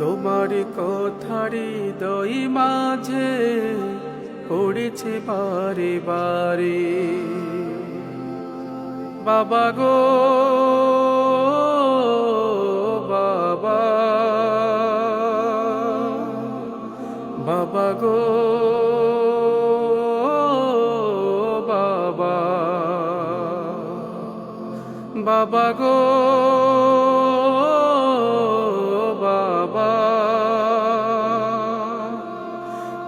তোমার কথারি দই মাঝে পড়েছে বারে বারে বাবা গো, বাবা। বাবা গো, বাবা। বাবা গো।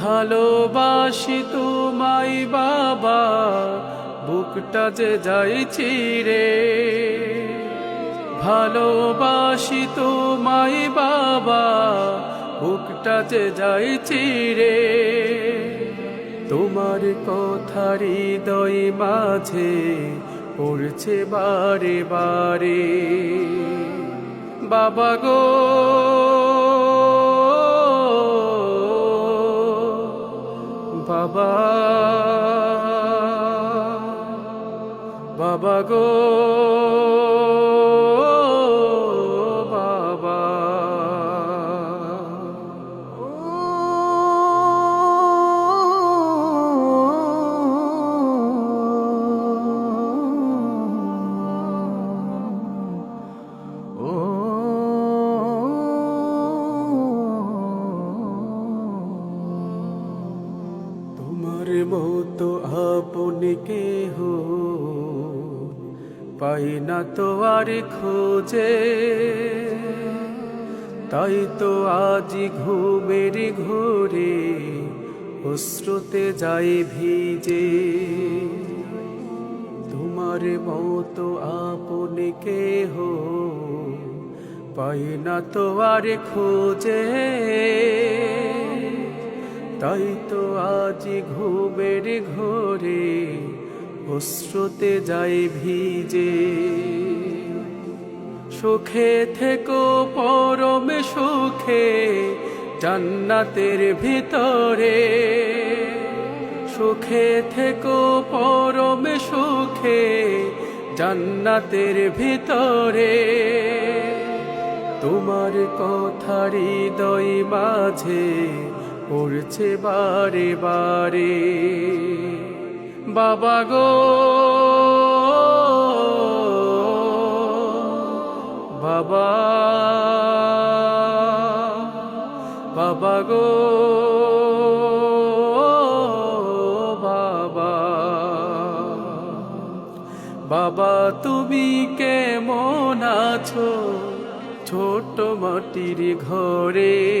ভালোবাসি তোমায় বাবা, বুকটা যে যাইছি রে ভালোবাসি তোমায় বাবা, বুকটা যে যাইছি রে তোমার কথার হৃদয় মাঝে পড়ছে বারে বারে। বাবা গো বাবা। বাবা গো। মতো আপনি কেহ? পাই না তো আর খোঁজে। তাই তো আজ ঘুমের ঘোরে অশ্রুতে যাই ভিজে। তোমার মতো আপনি কেহ? পাই না তো আর খোঁজে। তাই তো আজ ঘুমের ঘোরে অশ্রুতে যাই ভিজে। সুখে থেকো পরমে সুখে জান্নাতের ভিতরে। সুখে থেকো পরমে সুখে জান্নাতের ভিতরে। তোমার কথার হৃদয় মাঝে পড়ছে বারে বারে। বাবা গো। বাবা। বাবা গো। বাবা। বাবা, তুমি কেমন আছো? ছোট মাটির ঘরে।